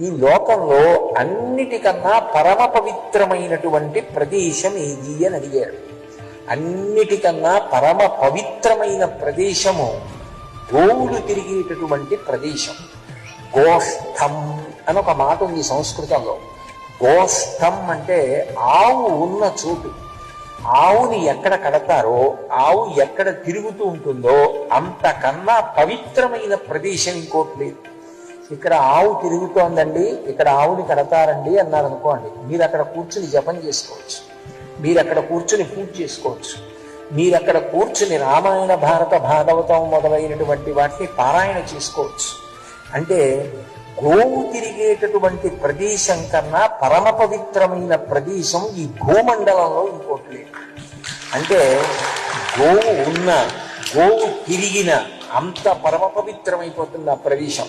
ఈ లోకంలో అన్నిటికన్నా పరమ పవిత్రమైనటువంటి ప్రదేశం ఏది అని అడిగాడు. అన్నిటికన్నా పరమ పవిత్రమైన ప్రదేశము గోవులు తిరిగేటటువంటి ప్రదేశం. గోష్ఠం అని ఒక మాట ఉంది సంస్కృతంలో. గోష్ఠం అంటే ఆవు ఉన్న చోటు. ఆవుని ఎక్కడ కడతారో ఆవు ఎక్కడ తిరుగుతూ ఉంటుందో అంతకన్నా పవిత్రమైన ప్రదేశం ఇంకోటి లేదు. ఇక్కడ ఆవు తిరుగుతోందండి ఇక్కడ ఆవుని కడతారండి అన్నారు అనుకోండి మీరు అక్కడ కూర్చుని జపం చేసుకోవచ్చు. మీరు అక్కడ కూర్చుని పూజ చేసుకోవచ్చు. మీరు అక్కడ కూర్చుని రామాయణ భారత భాగవతం మొదలైనటువంటి వాటిని పారాయణ చేసుకోవచ్చు. అంటే గోవు తిరిగేటటువంటి ప్రదేశం కన్నా పరమ పవిత్రమైన ప్రదేశం ఈ గోమండలంలో ఇంకోటి లేదు. అంటే గోవు ఉన్న గోవు తిరిగిన అంత పరమ పవిత్రమైపోతుంది ఆ ప్రదేశం.